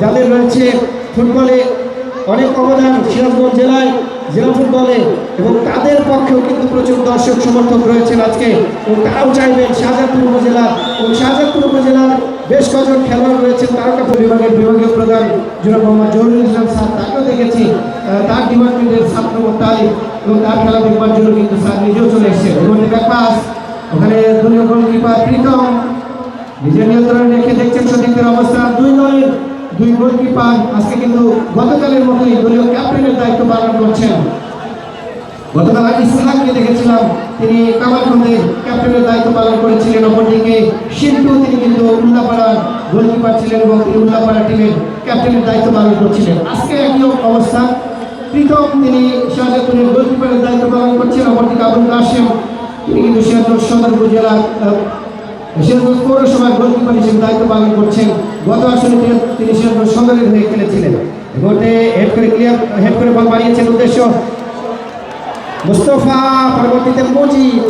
যাদের রয়েছে ফুটবলে অনেক অবদান সিরাজগঞ্জ জেলায়, জেলা ফুটবলে, এবং তাদের পক্ষেও কিন্তু প্রচুর দর্শক সমর্থক রয়েছেন আজকে। এবং তারাও চাইবেন শাহজাদপুর উপজেলা, এবং শাহজাদপুর উপজেলার বেশ কজন খেলোয়াড় রয়েছেন তারকাপুর বিভাগের বিভাগীয় প্রধান জনাব মোহাম্মদ জহুরুল ইসলাম স্যার, তাকেও দেখেছি। তার ডিপার্টমেন্টের ছাত্র তাই এবং তার খেলা দেখবার জন্য কিন্তু স্যার নিজেও চলে এসেছেন। এবং ব্যাকপাস ওখানে দলীয় গোলকিপার নিজের নিয়ন্ত্রণে রেখে দেখছেন সতীর্থের অবস্থা। দুই দলের দুই গোলকিপার আজকে কিন্তু গতকালের মতোই দলীয় ক্যাপ্টেনের দায়িত্ব পালন করছেন। গতকাল ইসলামকে দেখেছিলাম, তিনি কামারখন্দের ক্যাপ্টেনের দায়িত্ব পালন করেছিলেন অপরদিকে। সিন্টু তিনি কিন্তু উল্লাপাড়ার গোলকিপার ছিলেন এবং তিনি উল্লাপাড়া টিমের ক্যাপ্টেনের দায়িত্ব পালন করছিলেন। আজকে একই অবস্থা। প্রীতম, তিনি শাহজাদপুরের গোলকিপারের দায়িত্ব পালন করছেন, অপরদিকে আবুল কাশেম, তিনি কিন্তু সিরাজগঞ্জ সদর উপজেলার সিরাজগঞ্জ পৌরসভায় গোলকিপার হিসেবে দায়িত্ব পালন করছেন, গত আসনে তিনি- সিরাজগঞ্জ সদরের হয়ে খেলেছিলেন। গোটে হেড করে ক্লিয়ার হেড করে বল বাড়িয়েছেন উদ্দেশ্য। মুস্তফা, পরবর্তীতে মুজিব